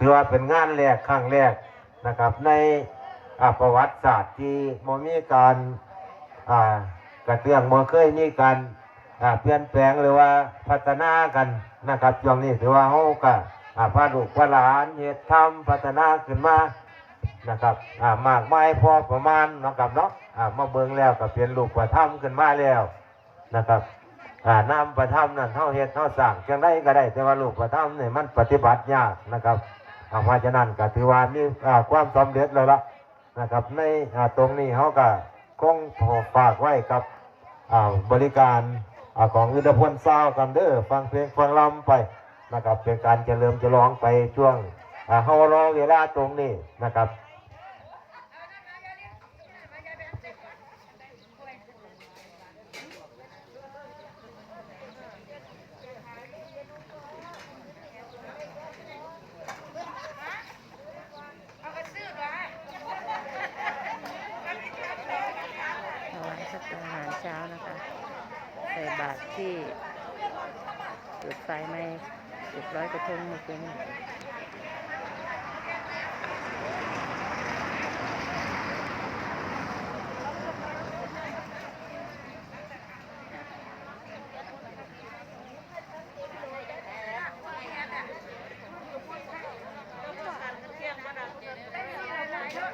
ถือว่าเป็นงานแรกครั้งแรกนะครับ ในประวัติศาสตร์ที่บ่มีการกระเตื้องบ่เคยมีการเปลี่ยนแปลงหรือว่าพัฒนากันนะครับช่วงนี้ถือว่าเฮาก็อ่าพาลูกพาหลานเฮ็ดทำพัฒนาขึ้นมานะครับมากมายพอประมาณนะครับเนาะมาเบิ่งแล้วก็เป็นลูกประทับขึ้นมาแล้วนะครับอ่านำประทับนั่นเฮาเฮ็ดเฮาสร้างจังได้ก็ได้แต่ว่าลูกประทับนี่ยมันปฏิบัติยากนะครับ เพราะฉะนั้นก็ถือว่ามีความสำเร็จแล้วล่ะนะครับ ในตรงนี้เขาก็คงฝากไว้กับบริการอของอุตพลซาวกันเด้อฟังเพลงฟังลำไปนะครับเป็นการเฉลิมฉลองไปช่วงเฮารอเวลาตรงนี้นะครับ ถวายสัก อาหารเช้านะคะ ใส่บาตรที่จุดไฟไหม้จุดร้อยกระทงเมื่อคืน